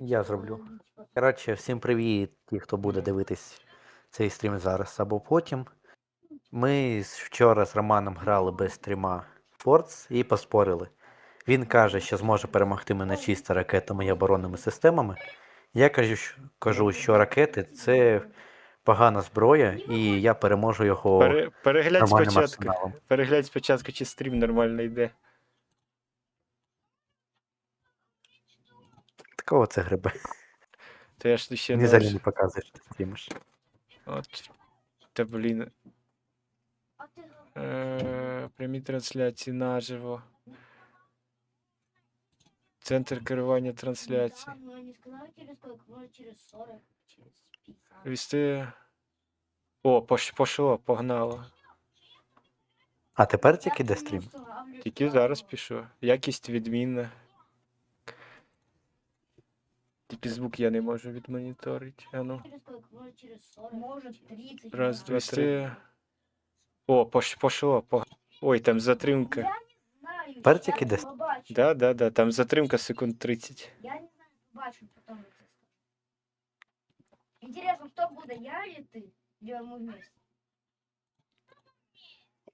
Я зроблю. Коротше, всім привіт, ті, хто буде дивитись цей стрім зараз або потім. Ми вчора з Романом грали без стріма Форц і поспорили. Він каже, що зможе перемогти мене чисто ракетами і оборонними системами. Я кажу, що- кажу, що ракети це погана зброя, і я переможу його Пере, переглянь спочатку. арсеналом. Переглянь спочатку, чи стрім нормально йде. Такого це гриби. То я ж ще не. взагалі не показує, що ти стрімиш. От. Та блін. Е, прямі трансляції наживо. Центр керування трансляцій. да, я не сказала через сколько, может через 40, через 50. Вести. О, пош, пошло, погнало. А тепер тільки Я йде стрім. Тільки зараз пішов. Якість відмінна. Тільки звук я не можу відмоніторити. А ну. Через сколько, может через 40, может 30. Раз, два, три. О, пош, пошло. Пог... Ой, там затримка. Знаю, я тільки побачу. Да, да, да, там затримка секунд 30. Я не знаю, побачу потом. тебе. Интересно, кто буде, я или ты? Или мы вместе?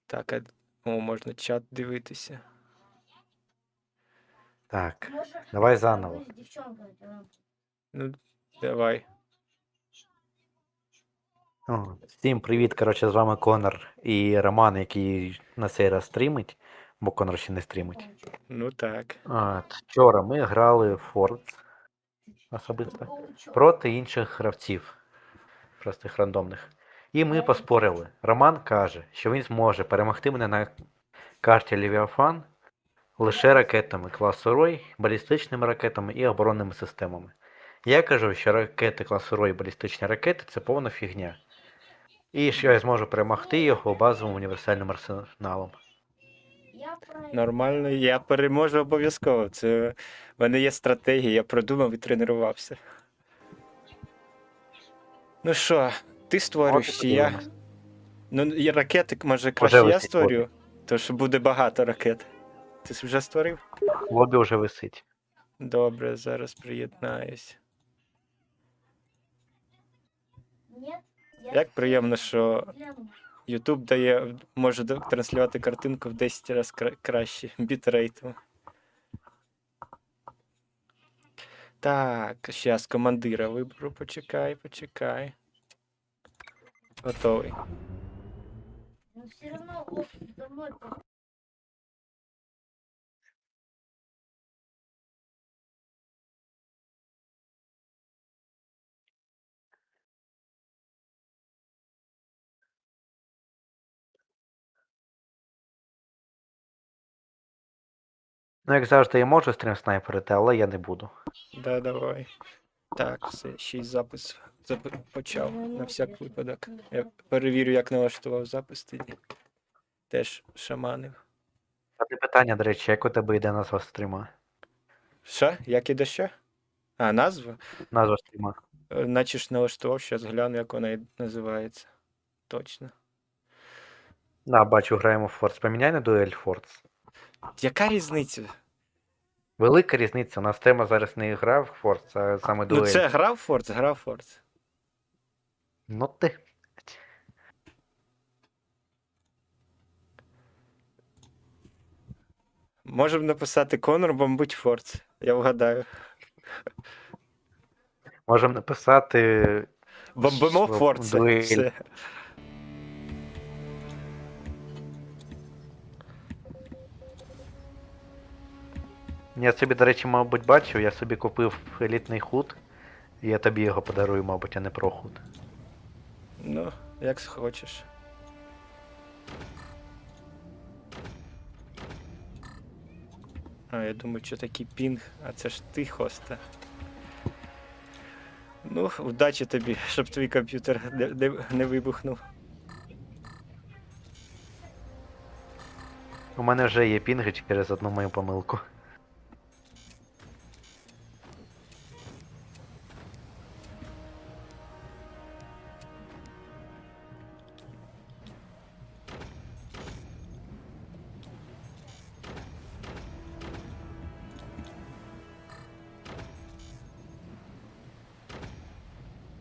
Так, а... О, можна чат дивитися. Так. Може, Давай заново. ви з дівчонкою, то- Ну, давай. О, Всім привіт, коротше, з вами Конор і Роман, який на цей раз стрімить, бо Конор ще не стрімить. Ну так. От, вчора ми грали в Форт особисто проти інших гравців, простих рандомних. І ми поспорили. Роман каже, що він зможе перемогти мене на карті Левіафан лише ракетами класу Рой, балістичними ракетами і оборонними системами. Я кажу, що ракети класу Рой балістичні ракети це повна фігня. І що я зможу перемогти його базовим універсальним арсеналом. Нормально, я переможу обов'язково. Це в мене є стратегія, я продумав і тренувався. Ну що, ти створюєш чи я? Ну, і ракети, може, краще я летить створю, то що буде багато ракет. Ти вже створив? Лобі вже висить. Добре, зараз приєднаюсь. Нет, я Як приємно, що. YouTube дає, може транслювати картинку в 10 разів кра- краще бітрейтом. Так, зараз командира виберу, почекай, почекай. Готовий. Но все равно вот Ну, як завжди, я можу стрім снайперити, але я не буду. Да, давай. Так, все, ще й запис запи- почав на всяк випадок. Я перевірю, як налаштував запис тоді. Теж шаманив. А ти питання, до речі, як у тебе йде назва стріма? Що? Як іде що? А, назва? Назва стріма. Е, Наче ж налаштував, зараз гляну, як вона і називається. Точно. На, бачу, граємо в Форц. Поміняй на дуель Форц. Яка різниця? Велика різниця. У нас тема зараз не гра в Форц, а саме дуель. Ну, це грав Форц, грав Форц. Ну ти. Можемо написати Конор бомбить Форц. Я вгадаю. Можемо написати. Бомбимо дуель. Все. Я собі, до речі, мабуть, бачив, я собі купив елітний худ. І я тобі його подарую, мабуть, а не про худ. Ну, як хочеш. А, я думаю, що такий пінг, а це ж ти хоста. Ну, удачі тобі, щоб твій комп'ютер не, не, не вибухнув. У мене вже є пінги через одну мою помилку.